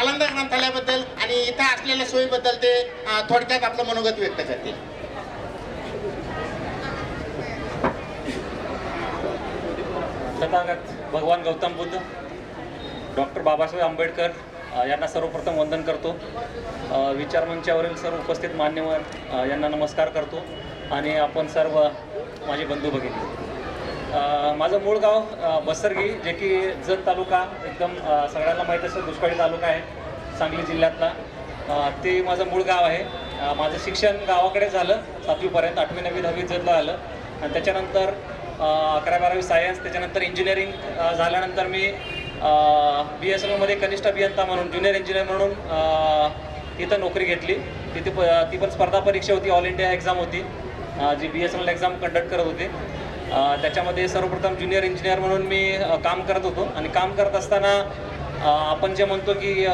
नालंदा ग्रंथालयाबद्दल आणि इथं असलेल्या सोयीबद्दल ते थोडक्यात आपलं मनोगत व्यक्त करतील. तथागत भगवान गौतम बुद्ध डॉक्टर बाबासाहेब आंबेडकर यांना सर्वप्रथम वंदन करतो. विचार विचारमंचावरील सर्व उपस्थित मान्यवर यांना नमस्कार करतो. आणि आपण सर्व माझे बंधू भगिनी. माझं मूळ गाव बसरगी जे की जत तालुका एकदम सगळ्यांना माहीत असेल दुष्काळी तालुका आहे सांगली जिल्ह्यातला. ते माझं मूळ गाव आहे. माझं शिक्षण गावाकडे झालं सातवीपर्यंत आठवी नववी दहावी जतला आलं. आणि त्याच्यानंतर अकरा बारावी सायन्स त्याच्यानंतर इंजिनिअरिंग झाल्यानंतर मी बी एस एलमध्ये कनिष्ठ अभियंता म्हणून ज्युनियर इंजिनियर म्हणून इथं नोकरी घेतली. तिथे प ती पण स्पर्धा परीक्षा होती ऑल इंडिया एक्झाम होती. G B S L exam conduct करत होते. त्याच्यामध्ये सर्वप्रथम ज्युनियर इंजिनियर म्हणून मी काम करत होतो. आणि काम करत असताना आपण जे म्हणतो की